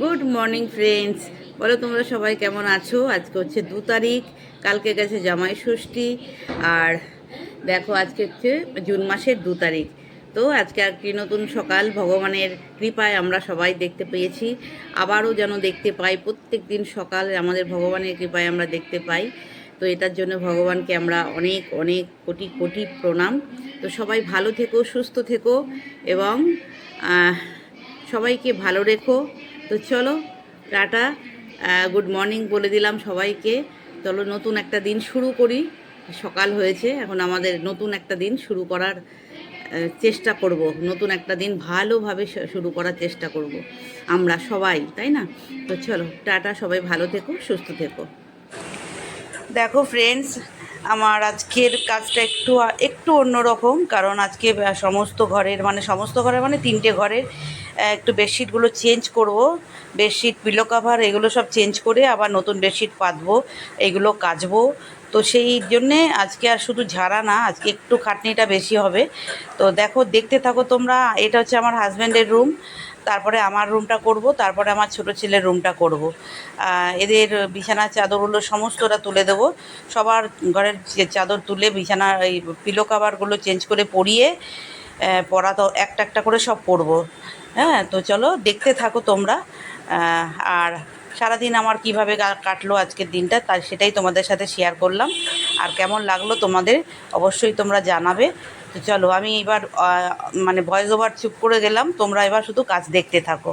Good morning friends বলো তোমরা সবাই কেমন আছো? আজকে হচ্ছে দু তারিখ। কালকে গেছে জামাই ষষ্ঠী। আর দেখো, আজকে হচ্ছে জুন মাসের দু তারিখ। তো আজকে আর কি নতুন সকাল। ভগবানের কৃপায় আমরা সবাই দেখতে পেয়েছি। আবারও যেন দেখতে পাই, প্রত্যেক দিন সকাল আমাদের ভগবানের কৃপায় আমরা দেখতে পাই। তো এটার জন্য ভগবানকে আমরা অনেক অনেক কোটি কোটি প্রণাম। তো সবাই ভালো থেকো, সুস্থ থেকো এবং সবাইকে ভালো রেখো। তো চলো, টাটা। গুড মর্নিং বলে দিলাম সবাইকে। চলো, নতুন একটা দিন শুরু করি। সকাল হয়েছে, এখন আমাদের নতুন একটা দিন শুরু করার চেষ্টা করব। নতুন একটা দিন ভালোভাবে শুরু করার চেষ্টা করব। আমরা সবাই, তাই না? তো চলো, টাটা, সবাই ভালো থেকো, সুস্থ থেকো। দেখো ফ্রেন্ডস আমার আজকের কাজটা একটু একটু অন্যরকম, কারণ আজকে সমস্ত ঘরের মানে সমস্ত ঘরের মানে তিনটে ঘরের একটু বেডশিটগুলো চেঞ্জ করব। বেডশিট পিলো কাভার এগুলো সব চেঞ্জ করে আবার নতুন বেডশিট পাতবো, এগুলো কাচবো। তো সেই জন্যে আজকে আর শুধু ঝাড়া না, আজকে একটু খাটনিটা বেশি হবে। তো দেখো, দেখতে থাকো তোমরা, এটা হচ্ছে আমার হাজব্যান্ডের রুম তারপরে আমার রুমটা করব, তারপরে আমার ছোট ছেলের রুমটা করব। এদের বিছানা চাদরগুলো সমস্তটা তুলে দেবো। সবার ঘরের চাদর তুলে বিছানা, এই পিলো কাভারগুলো চেঞ্জ করে পরিয়ে পরা তো একটা একটা করে সব পরবো। হ্যাঁ তো চলো দেখতে থাকো তোমরা। আর সারাদিন আমার কীভাবে কাটলো আজকের দিনটা, তার সেটাই তোমাদের সাথে শেয়ার করলাম। আর কেমন লাগল তোমাদের অবশ্যই তোমরা জানাবে। তো চলো, আমি এবার মানে ভয়েস ওভার চুপ করে গেলাম। তোমরা এবার শুধু কাজ দেখতে থাকো।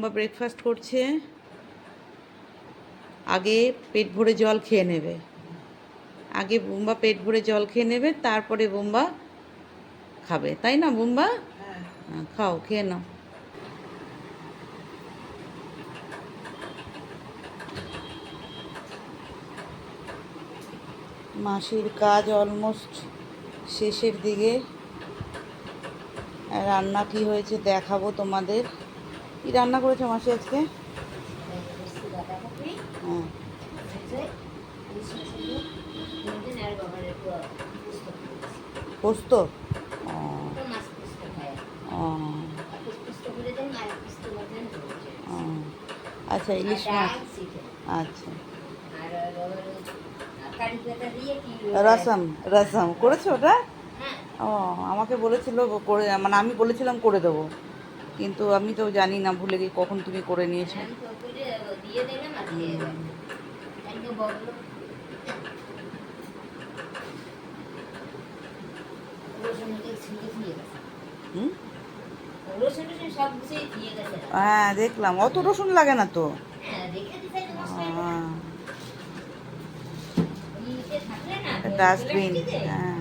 বোম্বা ব্রেকফাস্ট করছে আগে পেট ভরে জল খেয়ে নেবে। আগে বোম্বা পেট ভরে জল খেয়ে নেবে তারপরে বোম্বা খাবে। তাই না বোম্বা? হ্যাঁ, খাও খেয়ে নাও। মাসির কাজ অলমোস্ট শেষের দিকে। রান্না কি হয়েছে দেখাবো তোমাদের। কি রান্না করেছ মাসি আজকে? হ্যাঁ। পোস্ত? ও। ও। ও। আচ্ছা ইলিশ মাছ। আচ্ছা। রসম রসম। করেছ ওটা? ও আমাকে বলেছিল করে মানে আমি বলেছিলাম করে দেবো। কিন্তু আমি তো জানি না ভুলে গিয়ে কখন তুমি করে নিয়েছো। হ্যাঁ দেখলাম। অত রসুন লাগে না তো। নষ্ট হয়ে হ্যাঁ। ডাস্টবিন, হ্যাঁ।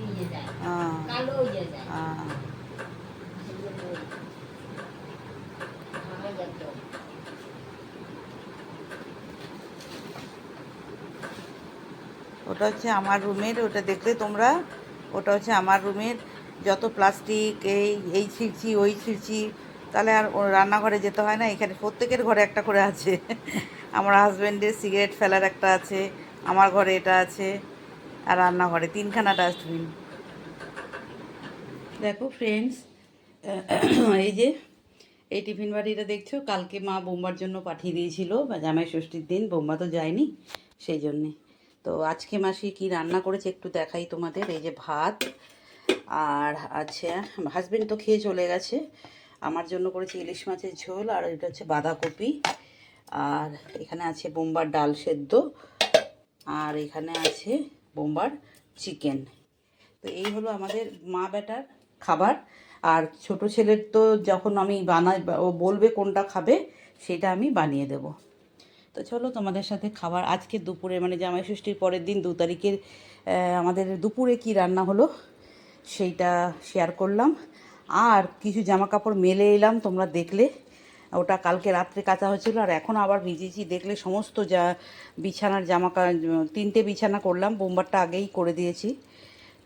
হয়ে যায় হ্যাঁ কালো হয়ে যায় হ্যাঁ সেগুলো আমার একদম ওটা হচ্ছে আমার রুমের, ওটা দেখলে তোমরা, ওটা হচ্ছে আমার রুমের। যত প্লাস্টিক, এই এই ছিঁড়ছি, ওই ছিঁড়ছি, তাহলে আর রান্নাঘরে যেতে হয় না, এখানে প্রত্যেকের ঘরে একটা করে আছে। আমার হাজব্যান্ডের সিগারেট ফেলার একটা আছে, আমার ঘরে এটা আছে, আর রান্নাঘরে তিনখানা ডাস্টবিন দেখো ফ্রেন্ডস এই যে, এই টিফিন বাড়িটা দেখছ? কালকে মা বোম্বার জন্য পাঠিয়ে দিয়েছিল, বা জামাই ষষ্ঠীর দিন, বোম্বা তো যায়নি, সেই জন্যে। তো আজকে মাসি কি রান্না করেছে একটু দেখাই তোমাদের, এই যে ভাত আর আছে হাজবেন্ড তো খেয়ে চলে গেছে, আমার জন্য করেছে ইলিশ মাছের ঝোল আর এটা হচ্ছে বাঁধাকপি আর এখানে আছে বোম্বার ডাল সেদ্ধ আর এখানে আছে বোম্বার চিকেন। তো এই হলো আমাদের মা বেটার খাবার আর ছোট ছেলের তো যখন আমি বানাই, ও বলবে কোনটা খাবে সেটা আমি বানিয়ে দেব। তো চলো তোমাদের সাথে খাবার আজকে দুপুরে মানে জামাই ষষ্ঠীর পরের দিন দু তারিখের আমাদের দুপুরে কি রান্না হলো সেইটা শেয়ার করলাম। আর কিছু জামা কাপড় মেলে এলাম, তোমরা দেখলে। ওটা কালকে রাত্রে কাচা হয়েছিল, আর এখন আবার ভিজেছি দেখলে সমস্ত যা বিছানার জামা তিনটে বিছানা করলাম, বোম্বারটা আগেই করে দিয়েছি।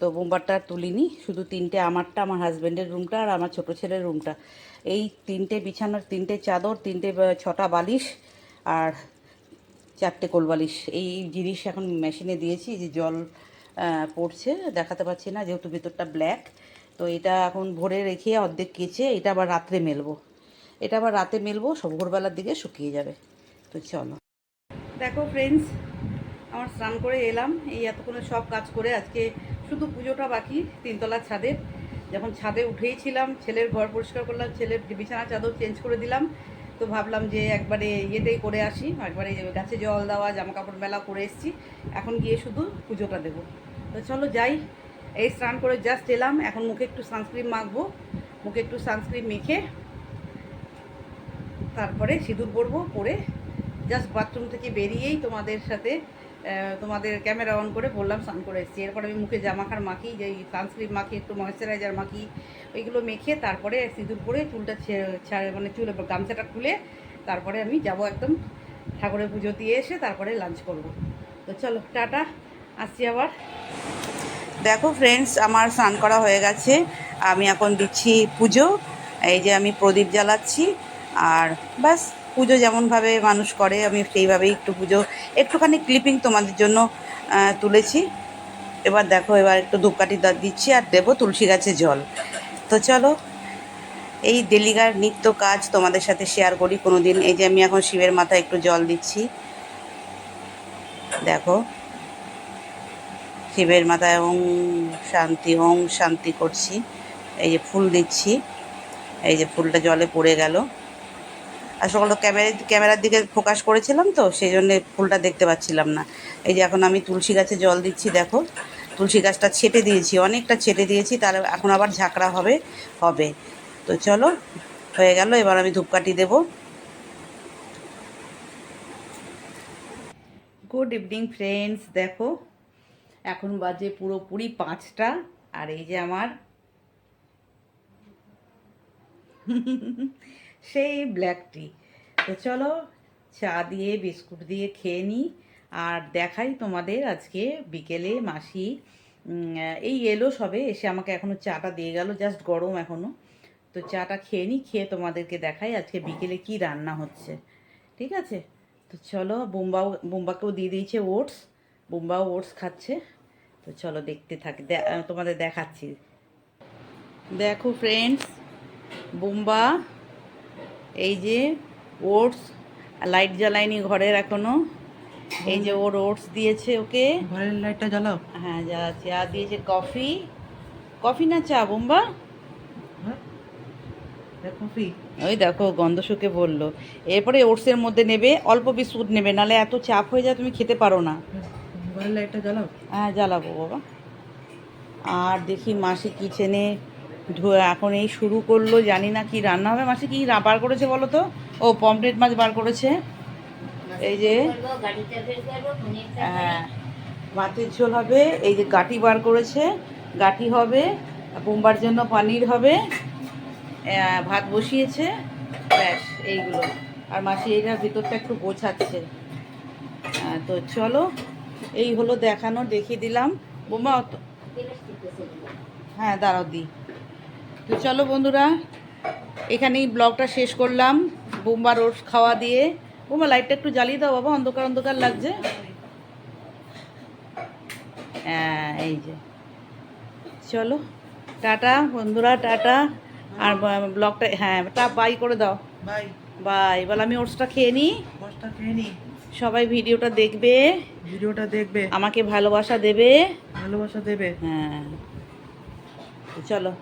তো বোম্বারটা তুলিনি, শুধু তিনটে আমারটা, আমার হাজব্যান্ডের রুমটা আর আমার ছোটো ছেলের রুমটা এই তিনটে বিছানার তিনটে চাদর, তিনটে ছটা বালিশ আর চারটে কোলবালিশ। এই জিনিস এখন মেশিনে দিয়েছি, যে জল পড়ছে, দেখাতে পাচ্ছি না, যেহেতু ভেতরটা ব্ল্যাক তো এটা এখন ভরে রেখে অর্ধেক কেচে এটা আবার রাত্রে মেলবো। এটা আবার রাতে মেলবো, সব ভোরবেলার দিকে শুকিয়ে যাবে। তো চলো। দেখো ফ্রেন্ডস আমার স্নান করে এলাম, এই এতক্ষণে সব কাজ করে আজকে শুধু পুজোটা বাকি, তিনতলার ছাদের যখন ছাদে উঠেইছিলাম ছেলের ঘর পরিষ্কার করলাম, ছেলের বিছানা চাদর চেঞ্জ করে দিলাম তো ভাবলাম যে একবারে ইয়েতেই করে আসি, একবারে গাছে জল দেওয়া জামা কাপড় মেলা করে এসেছি। এখন গিয়ে শুধু পুজোটা দেবো। তো চলো যাই, এই স্নান করে জাস্ট এলাম। এখন মুখে একটু সানস্ক্রিন মাখবো, মুখে একটু সানস্ক্রিন মেখে তারপরে সিঁদুর পরবো, পরে জাস্ট বাথরুম থেকে বেরিয়েই তোমাদের সাথে তোমাদের ক্যামেরা অন করে বললাম, স্নান করে এসেছি। এরপর আমি মুখে জামাখার মাখি, যে সানস্ক্রিন মাখি, একটু ময়েশ্চারাইজার মাখি, ওইগুলো মেখে তারপরে সিঁদুর পরে চুলটা ছাড়ে মানে চুল গামছাটা খুলে তারপরে আমি যাব একদম ঠাকুরের পুজো দিয়ে এসে তারপরে লাঞ্চ করব। তো চলো, টাটা, আসছি আবার। দেখো ফ্রেন্ডস আমার স্নান করা হয়ে গেছে। আমি এখন দিচ্ছি পুজো। এই যে আমি প্রদীপ জ্বালাচ্ছি, আর ব্যাস। পুজো যেমনভাবে মানুষ করে, আমি সেইভাবেই একটু পুজো, একটুখানি ক্লিপিং তোমাদের জন্য তুলেছি। এবার দেখো, এবার একটু ধূপকাঠি দিচ্ছি আর দেবো তুলসী গাছে জল। তো চলো, এই ডেলিগার নিত্য কাজ তোমাদের সাথে শেয়ার করি কোনো দিন এই যে আমি এখন শিবের মাথায় একটু জল দিচ্ছি। দেখো, শিবের মাথায় ওং শান্তি ওং শান্তি করছি। এই যে ফুল দিচ্ছি। এই যে ফুলটা জলে পড়ে গেল। আসলে ক্যামেরা, ক্যামেরার দিকে ফোকাস করেছিলাম তো, সেই জন্যে ফুলটা দেখতে পাচ্ছিলাম না। এই যে এখন আমি তুলসী গাছে জল দিচ্ছি, দেখো। তুলসী গাছটা ছেটে দিয়েছি, অনেকটা ছেটে দিয়েছি, তাহলে এখন আবার ঝাঁকড়া হবে হবে। তো চলো, হয়ে গেল, এবার আমি ধূপকাঠি দেব। গুড ইভিনিং ফ্রেন্ডস দেখো, এখন বাজে পুরোপুরি পাঁচটা, আর এই যে আমার সেই ব্ল্যাক টি তো চলো চা দিয়ে, বিস্কুট দিয়ে খেয়ে নিই আর দেখাই তোমাদের আজকে বিকেলে মাসি এই এলো সবে, এসে আমাকে এখনও চাটা দিয়ে গেল জাস্ট গরম এখনও তো চাটা খেয়ে নিই খেয়ে তোমাদেরকে দেখাই আজকে বিকেলে কি রান্না হচ্ছে। ঠিক আছে? তো চলো, বোম্বাও, বোম্বাকেও দিয়ে দিয়েছে ওটস, বোম্বাও ওটস খাচ্ছে। তো চলো দেখতে থাকি তোমাদের দেখাচ্ছি। দেখো ফ্রেন্ডস বোম্বা এই যে ওটস লাইট জ্বালায়নি ঘরের এখনও। এই যে ওর ওটস দিয়েছে ওকে। ঘরের লাইটটা জ্বালাও। হ্যাঁ জ্বালাচ্ছে। আর দিয়েছে কফি। কফি না চা বোম্বা? হ্যাঁ কফি। ওই দেখো গন্ধ শুকে বলল। এরপরে ওটসের মধ্যে নেবে অল্প বিস্কুট নেবে নালে এত চাপ হয়ে যায় তুমি খেতে পারো না। ঘরের লাইটটা জ্বালাও। হ্যাঁ জ্বালাবো বাবা। আর দেখি মাসি কিচেনে এখন এই শুরু করল, জানি না কি রান্না হবে। মাসি কি বার করেছে বলো তো? ও পমপ্লেট মাছ বার করেছে। এই যে হ্যাঁ মাছের ঝোল হবে। এই যে গাটি বার করেছে। গাটি হবে, বোম্বার জন্য পানির হবে। ভাত বসিয়েছে। ব্যাস, এইগুলো। আর মাসি এইটার ভিতরটা একটু গোছাচ্ছে। তো চলো, এই হলো দেখানো, দেখিয়ে দিলাম। বোমা হ্যাঁ দাঁড়াও দি। তো চলো বন্ধুরা এখানেই ব্লগটা শেষ করলাম বোম্বা রোজ খাওয়া দিয়ে। বোমা লাইটটা একটু জ্বালিয়ে দাও বাবা অন্ধকার অন্ধকার লাগছে। হ্যাঁ এই যে। চলো টাটা বন্ধুরা টাটা। আর ব্লগটা হ্যাঁ টা বাই করে দাও। বাই। বাই বলে আমি ওটসটা খেয়ে নিই বসটা খেয়ে নি। সবাই ভিডিওটা দেখবে। ভিডিওটা দেখবে। আমাকে ভালোবাসা দেবে। ভালোবাসা দেবে। হ্যাঁ। চলো।